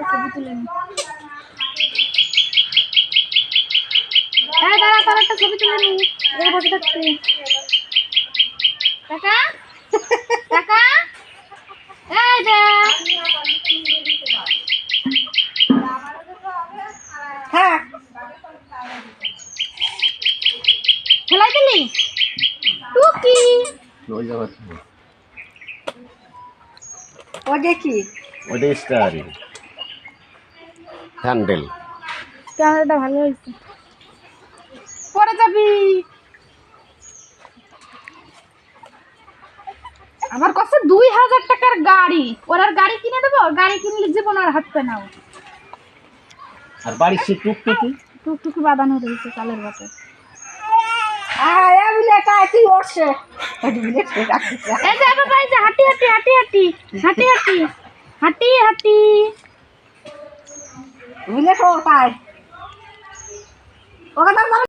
একটা ছবি তুলে নি হ্যাঁ দাঁড়া তোর একটা ছবি তুলে নি এই বসে থাকতে। কাকা? কাকা? এই যে। হ্যাঁ খেলাই দিলি? টুকি। ওই জায়গা ও দেখি ওটা স্টারিং। হ্যান্ডেল। ক্যামেরাটা ভালো হয়েছে। পরে যাবি। আমার কাছে দুই হাজার টাকার গাড়ি। ওর আর গাড়ি কিনে দেবো? গাড়ি কিনলে জীবন আর হাঁটবে না ও। আর বাড়ির সে টুকটুকি? টুকটুকি বাঁধানো রয়েছে চালের বাটে। হাঁটি হাঁটি হাঁটি হাঁটি হাঁটি হাঁটি হাঁটি হাঁটি। Bili ko tayo. Huwag ka